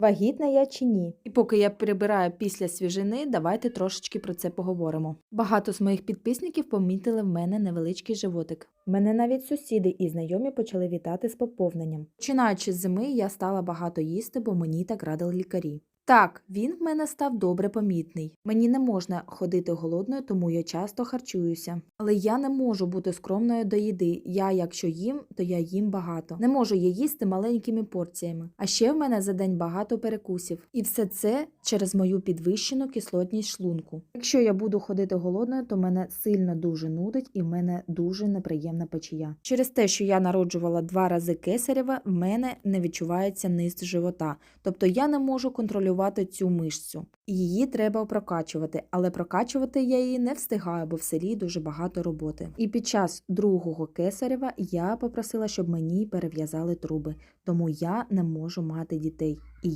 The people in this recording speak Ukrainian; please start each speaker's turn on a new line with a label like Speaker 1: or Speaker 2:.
Speaker 1: Вагітна я чи ні?
Speaker 2: І поки я прибираю після свіжини, давайте трошечки про це поговоримо. Багато з моїх підписників помітили в мене невеличкий животик.
Speaker 1: Мене навіть сусіди і знайомі почали вітати з поповненням.
Speaker 2: Починаючи з зими, я стала багато їсти, бо мені так радили лікарі. Так, він в мене став добре помітний. Мені не можна ходити голодною, тому я часто харчуюся. Але я не можу бути скромною до їди. Я, якщо їм, то я їм багато. Не можу я їсти маленькими порціями. А ще в мене за день багато перекусів. І все це через мою підвищену кислотність шлунку. Якщо я буду ходити голодною, то мене сильно дуже нудить і в мене дуже неприємна печія. Через те, що я народжувала два рази кесарева, в мене не відчувається низ живота. Тобто я не можу контролювати цю мишцю. Її треба прокачувати, але прокачувати я її не встигаю, бо в селі дуже багато роботи. І під час другого кесарева я попросила, щоб мені перев'язали труби, тому я не можу мати дітей. І я